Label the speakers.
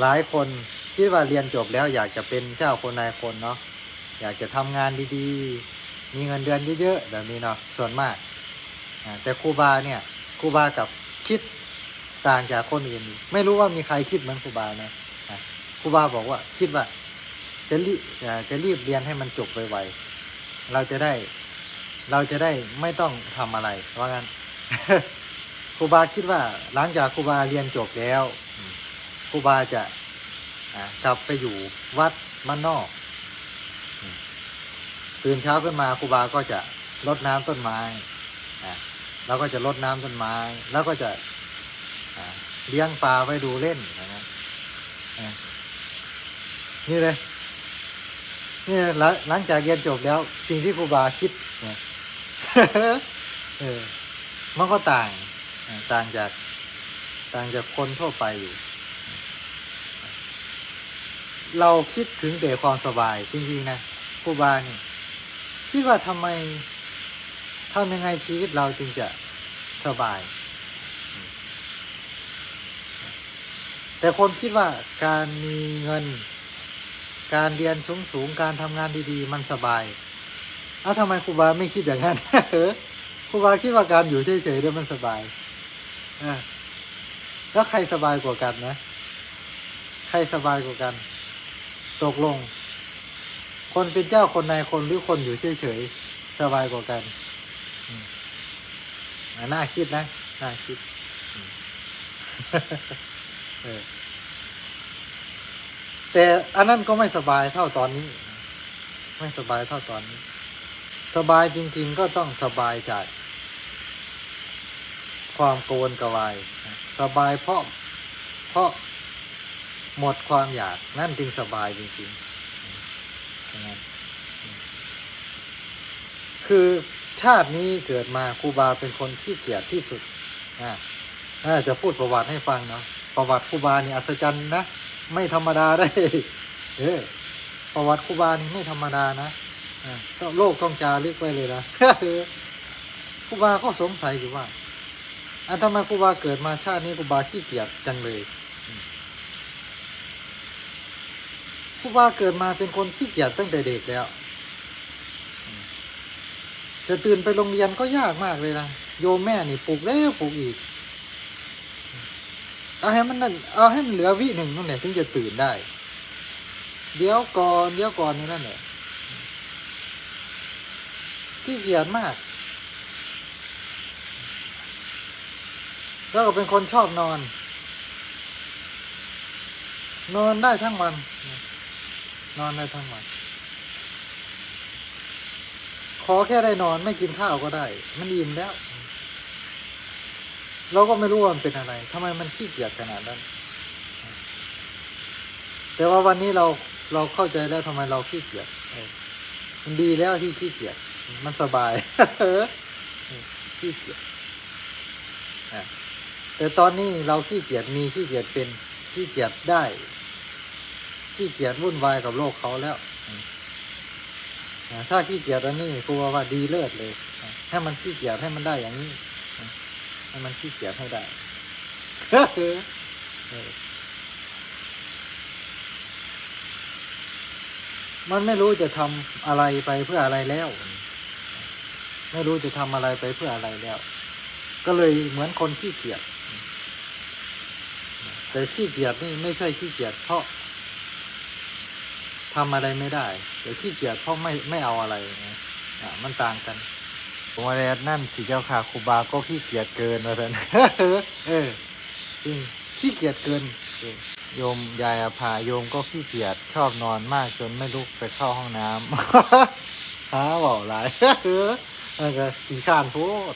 Speaker 1: หลายคนคิดว่าเรียนจบแล้วอยากจะเป็นเจ้าคนนายคนเนาะอยากจะทำงานดีๆ มีเงินเดือนเยอะๆแบบนี้เนาะส่วนมาก แต่ครูบาเนี่ยครูบากับคิดต่างจากคนอื่นไม่รู้ว่ามีใครคิดเหมือนครูบาไหมอะครูบาบอกว่าคิดว่า จะรีบจะรีบเรียนให้มันจบไวๆเราจะได้ เราจะได้ไม่ต้องทำอะไรว่าะงั้นครูบาคิดว่าหลังจากครูบาเรียนจบแล้ว ครูบาจะกลับไปอยู่วัดบ้านนอกตื่นเช้าขึ้นมาครูบาก็จะรดน้ำต้นไม้แล้วก็จะรดน้ำต้นไม้ แล้วก็จะเลี้ยงปลาไว้ดูเล่นนะนี่เลยนี่หลังจากเรียนจบแล้ว สิ่งที่ครูบาคิดเนี่ยเออมันก็ต่าง ต่างจากต่างจากคนทั่วไปอยู่ เราคิดถึงแต่ความสบายจริงๆนะครูบาเนี่ยคิดว่าทำไมทำยังไงชีวิตเราจึงจะสบาย แต่คนคิดว่าการมีเงิน การเรียนสูงๆการทำงานดี ๆ มันสบายเอ้าทำไมครูบาไม่คิดอย่างนั้นเออครูบาคิดว่าการอยู่เฉยๆเนี่ยมันสบายอ่าแล้วใครสบายกว่ากันนะ ใครสบายกว่ากัน ตกลง คนเป็นเจ้าคนนายคนหรือคนอยู่เฉยๆสบายกว่ากันน่าคิดนะน่าคิดเออแต่อันนั้นก็ไม่สบายเท่าตอนนี้ ไม่สบายเท่าตอนนี้ สบายจริง ๆ ก็ต้องสบายจากความโกวนกระวาย สบายเพราะเพราะ หมดความอยาก นั่นจึงสบายจริงๆคือชาตินี้เกิดมาครูบาเป็นคนขี้เกียจที่สุดอ่าจะพูดประวัติให้ฟังเนาะประวัติครูบาเนี่ยอัศจรรย์นะไม่ธรรมดาได้เออประวัติครูบานี่ไม่ธรรมดานะต้องโลกต้องจารึกไว้เลยนะครูบาก็สงสัยอยู่ว่าอันทำไมครูบาเกิดมาชาตินี้ครูบาขี้เกียจจังเลยอืม ครูบาเกิดมาเป็นคนขี้เกียจตั้งแต่เด็กแล้วจะตื่นไปโรงเรียนก็ยากมากเลยนะโยมแม่นี่ปลุกแล้วปลุกอีกเอาให้มันนั่นเอาให้มันเหลือวิหนึ่งนั่นแหละถึงจะตื่นได้ เดี๋ยวก่อนเดี๋ยวก่อนนั่นแหละขี้เกียจมาก แล้วก็เป็นคนชอบนอน นอนได้ทั้งวัน นอนได้ทั้งวัน ขอแค่ได้นอนไม่กินข้าวก็ได้ มันอิ่มแล้ว เราก็ไม่รู้ว่ามันเป็นอะไรทำไมมันขี้เกียจขนาดนั้น แต่ว่าวันนี้เราเราเข้าใจแล้วทำไมเราขี้เกียจมันดีแล้วที่ขี้เกียจมันสบายขี้เกียจแต่ตอนนี้เราขี้เกียจมีขี้เกียจเป็นขี้เกียจได้ ขี้เกียจวุ่นวายกับโลกเขาแล้วถ้าขี้เกียจอันนี้ครูว่าว่าดีเลิศเลยให้มันขี้เกียจให้มันได้อย่างนี้ให้มันขี้เกียจให้ได้มันไม่รู้จะทำอะไรไปเพื่ออะไรแล้ว ไม่รู้จะทำอะไรไปเพื่ออะไรแล้ว ก็เลยเหมือนคนขี้เกียจแต่ขี้เกียจนี่ไม่ใช่ขี้เกียจเพราะ ทำอะไรไม่ได้แต่ขี้เกียจเพราะไม่ไม่เอาอะไรนะอะมันต่างกันผมว่าแนั่นสิเจ้าค่ะครูบาก็ขี้เกียจเกินว่าท่านเออจริงขี้เกียจเกินโยมยายอภาโยมก็ขี้เกียจชอบนอนมากจนไม่ลุกไปเข้าห้องน้ำหาบอกหลายเออเออขี้ข้านโพูด